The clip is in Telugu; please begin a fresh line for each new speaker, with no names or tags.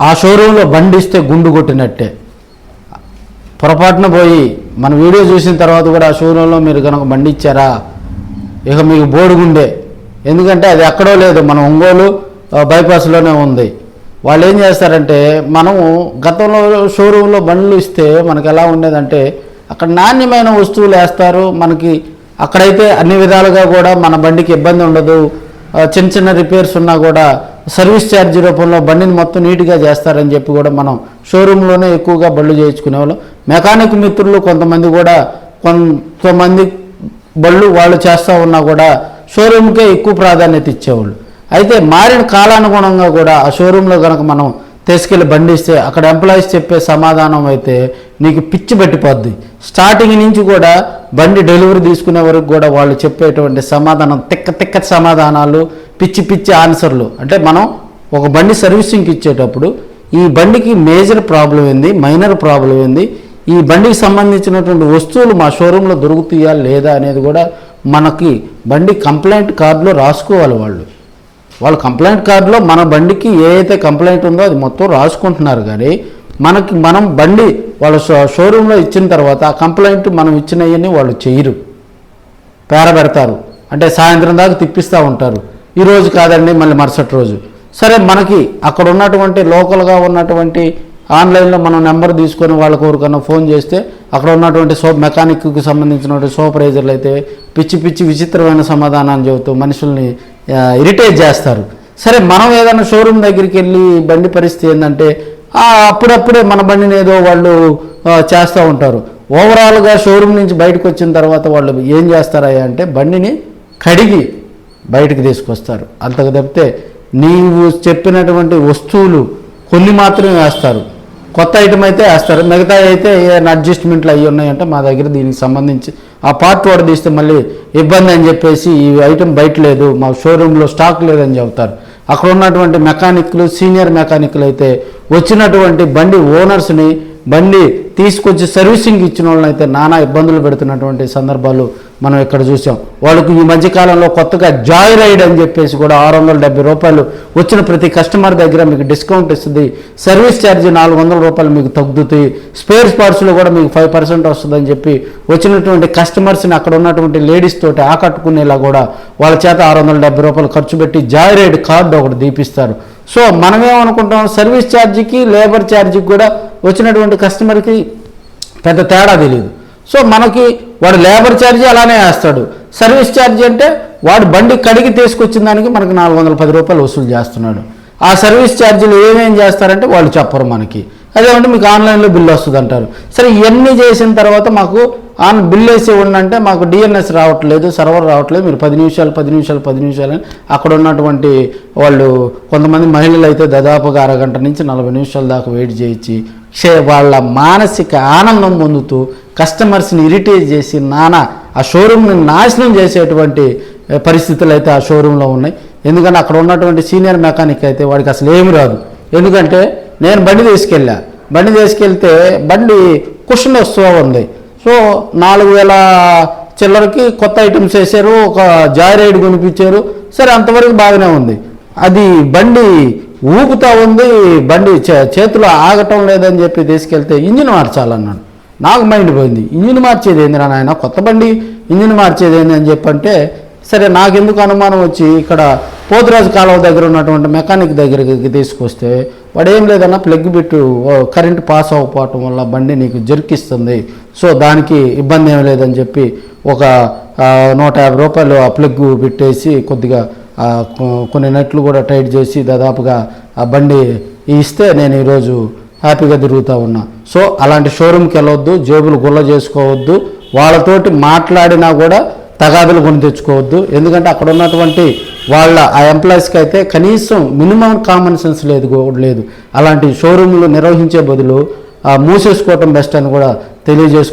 ఆ షోరూంలో బండి ఇస్తే గుండు కొట్టినట్టే. పొరపాటున పోయి మన వీడియో చూసిన తర్వాత కూడా ఆ షోరూంలో మీరు కనుక బండి ఇచ్చారా ఇక మీకు బోడుగుండే. ఎందుకంటే అది ఎక్కడో లేదు. మన ఒంగోలు బైపాస్లోనే ఉంది. వాళ్ళు ఏం చేస్తారంటే మనము గతంలో షోరూంలో బండ్లు ఇస్తే మనకు ఎలా ఉండేదంటే అక్కడ నాణ్యమైన వస్తువులు వేస్తారు. మనకి అక్కడైతే అన్ని విధాలుగా కూడా మన బండికి ఇబ్బంది ఉండదు. చిన్న చిన్న రిపేర్స్ ఉన్నా కూడా సర్వీస్ ఛార్జీ రూపంలో బండిని మొత్తం నీట్గా చేస్తారని చెప్పి కూడా మనం షోరూంలోనే ఎక్కువగా బళ్ళు చేయించుకునేవాళ్ళం. మెకానిక్ మిత్రులు కొంతమంది కూడా కొంతమంది బళ్ళు వాళ్ళు చేస్తూ ఉన్నా కూడా షోరూమ్కే ఎక్కువ ప్రాధాన్యత ఇచ్చేవాళ్ళు. అయితే మారిన కాలానుగుణంగా కూడా ఆ షోరూంలో కనుక మనం తీసుకెళ్ళి బండి ఇస్తే అక్కడ ఎంప్లాయీస్ చెప్పే సమాధానం అయితే నీకు పిచ్చి పెట్టిపోద్ది. స్టార్టింగ్ నుంచి కూడా బండి డెలివరీ తీసుకునే వరకు కూడా వాళ్ళు చెప్పేటువంటి సమాధానం తిక్క తిక్క సమాధానాలు పిచ్చి పిచ్చి ఆన్సర్లు అంటే మనం ఒక బండి సర్వీసింగ్కి ఇచ్చేటప్పుడు ఈ బండికి మేజర్ ప్రాబ్లం ఏంది మైనర్ ప్రాబ్లం ఏంది ఈ బండికి సంబంధించినటువంటి వస్తువులు మా షోరూంలో దొరుకుతాయా లేదా అనేది కూడా మనకి బండి కంప్లైంట్ కార్డులో రాసుకోవాలి వాళ్ళు. వాళ్ళు కంప్లైంట్ కార్డులో మన బండికి ఏ అయితే కంప్లైంట్ ఉందో అది మొత్తం రాసుకుంటున్నారు కానీ మనకి మనం బండి వాళ్ళ షో షోరూంలో ఇచ్చిన తర్వాత ఆ కంప్లైంట్ మనం ఇచ్చినవన్నీ వాళ్ళు చేయరు. పేర పెడతారు అంటే సాయంత్రం దాకా తిప్పిస్తూ ఉంటారు. ఈ రోజు కాదండి మళ్ళీ మరుసటి రోజు. సరే మనకి అక్కడ ఉన్నటువంటి లోకల్గా ఉన్నటువంటి ఆన్లైన్లో మనం నెంబర్ తీసుకొని వాళ్ళకి ఎవరికన్నా ఫోన్ చేస్తే అక్కడ ఉన్నటువంటి సో మెకానిక్కి సంబంధించినటువంటి సూపర్వైజర్లు అయితే పిచ్చి పిచ్చి విచిత్రమైన సమాధానాలు చెబుతూ మనుషుల్ని ఇరిటేట్ చేస్తారు. సరే మనం ఏదైనా షోరూమ్ దగ్గరికి వెళ్ళి బండి పరిస్థితి ఏంటంటే అప్పుడప్పుడే మన బండిని ఏదో వాళ్ళు చేస్తూ ఉంటారు. ఓవరాల్గా షోరూమ్ నుంచి బయటకు వచ్చిన తర్వాత వాళ్ళు ఏం చేస్తారయ్యా అంటే బండిని కడిగి బయటకు తీసుకొస్తారు. అంతకు తప్పితే నీవు చెప్పినటువంటి వస్తువులు కొన్ని మాత్రమే వేస్తారు. కొత్త ఐటమ్ అయితే వేస్తారు. మిగతా అయితే ఏదైనా అడ్జస్ట్మెంట్లు అయ్యి ఉన్నాయంటే మా దగ్గర దీనికి సంబంధించి ఆ పార్ట్ వాడు తీస్తే మళ్ళీ ఇబ్బంది అని చెప్పేసి ఈ ఐటమ్ బయట లేదు మా షోరూంలో స్టాక్ లేదని చెబుతారు. అక్కడ ఉన్నటువంటి మెకానిక్లు సీనియర్ మెకానిక్లు అయితే వచ్చినటువంటి బండి ఓనర్స్ని బండి తీసుకొచ్చి సర్వీసింగ్ ఇచ్చిన వాళ్ళని అయితే నానా ఇబ్బందులు పెడుతున్నటువంటి సందర్భాలు మనం ఇక్కడ చూసాం. వాళ్ళకు ఈ మధ్యకాలంలో కొత్తగా జాయ్ రైడ్ అని చెప్పేసి కూడా ఆరు వందల డెబ్బై రూపాయలు వచ్చిన ప్రతి కస్టమర్ దగ్గర మీకు డిస్కౌంట్ ఇస్తుంది. సర్వీస్ ఛార్జ్ నాలుగు వందల రూపాయలు మీకు తగ్గుతాయి స్పేర్ పార్ట్స్లో కూడా మీకు ఫైవ్ పర్సెంట్ వస్తుందని చెప్పి వచ్చినటువంటి కస్టమర్స్ని అక్కడ ఉన్నటువంటి లేడీస్ తోటి ఆకట్టుకునేలా కూడా వాళ్ళ చేత ఆరు వందల డెబ్బై రూపాయలు ఖర్చు పెట్టి జాయ్ రైడ్ కార్డు ఒకటి దీపిస్తారు. సో మనమేమనుకుంటాం సర్వీస్ ఛార్జీకి లేబర్ ఛార్జీకి కూడా వచ్చినటువంటి కస్టమర్కి పెద్ద తేడా తెలియదు సో మనకి వాడు లేబర్ ఛార్జీ అలానే వేస్తాడు. సర్వీస్ ఛార్జీ అంటే వాడు బండి కడిగి తీసుకొచ్చిన దానికి మనకు నాలుగు వందల పది రూపాయలు వసూలు చేస్తున్నాడు. ఆ సర్వీస్ ఛార్జీలు ఏమేం చేస్తారంటే వాళ్ళు చెప్పరు మనకి. అదేమంటే మీకు ఆన్లైన్లో బిల్లు వస్తుంది అంటారు సరే ఇవన్నీ చేసిన తర్వాత మాకు ఆన్ బిల్ వేసి ఉండంటే మాకు డిఎన్ఎస్ రావట్లేదు సర్వర్ రావట్లేదు. మీరు పది నిమిషాలు పది నిమిషాలు పది నిమిషాలు అక్కడ ఉన్నటువంటి వాళ్ళు కొంతమంది మహిళలు అయితే దాదాపుగా అరగంట నుంచి నలభై నిమిషాల దాకా వెయిట్ చేయించి క్షే వాళ్ళ మానసిక ఆనందం పొందుతూ కస్టమర్స్ని ఇరిటేట్ చేసి నానా ఆ షోరూమ్ని నాశనం చేసేటువంటి పరిస్థితులు అయితే ఆ షోరూంలో ఉన్నాయి. ఎందుకంటే అక్కడ ఉన్నటువంటి సీనియర్ మెకానిక్ అయితే వాడికి అసలు ఏమి రాదు. ఎందుకంటే నేను బండి తీసుకెళ్ళా. బండి తీసుకెళ్తే బండి కుషన్ వస్తూ ఉంది. సో నాలుగు వేల చిల్లరకి కొత్త ఐటమ్స్ వేసారు ఒక జాయ్ రైడ్ కొనిపించారు. సరే అంతవరకు బాగానే ఉంది. అది బండి ఊపుతా ఉంది బండి చే- చేతిలో ఆగటం లేదని చెప్పి తీసుకెళ్తే ఇంజిన్ మార్చాలన్నాడు. నాకు మైండ్ పోయింది ఇంజిన్ మార్చేది ఏందిరా నాయన కొత్త బండి ఇంజిన్ మార్చేది ఏంది అని చెప్పంటే సరే నాకెందుకు అనుమానం వచ్చి ఇక్కడ పోతురాజు కాలువ దగ్గర ఉన్నటువంటి మెకానిక్ దగ్గరికి తీసుకొస్తే వాడు ఏం లేదన్నా ప్లగ్ బిట్టు కరెంట్ పాస్ అవ్వకపోవటం వల్ల బండి నీకు జర్కిస్తుంది. సో దానికి ఇబ్బంది ఏం లేదని చెప్పి ఒక నూట యాభై రూపాయలు ఆ ప్లగ్ పెట్టేసి కొద్దిగా కొన్ని నట్లు కూడా టైట్ చేసి దాదాపుగా ఆ బండి ఇస్తే నేను ఈరోజు హ్యాపీగా తిరుగుతూ ఉన్నా. సో అలాంటి షోరూమ్కి వెళ్ళొద్దు జేబులు గుల్ల చేసుకోవద్దు. వాళ్ళతోటి మాట్లాడినా కూడా తగాదులు కొని తెచ్చుకోవద్దు. ఎందుకంటే అక్కడ ఉన్నటువంటి వాళ్ళ ఆ ఎంప్లాయీస్కి అయితే కనీసం మినిమం కామన్ సెన్స్ లేదు కూడా లేదు. అలాంటి షోరూమ్లు నిర్వహించే బదులు ఆ, మూసేసుకోవటం బెస్ట్ అని కూడా తెలియజేసుకుంటున్నాను.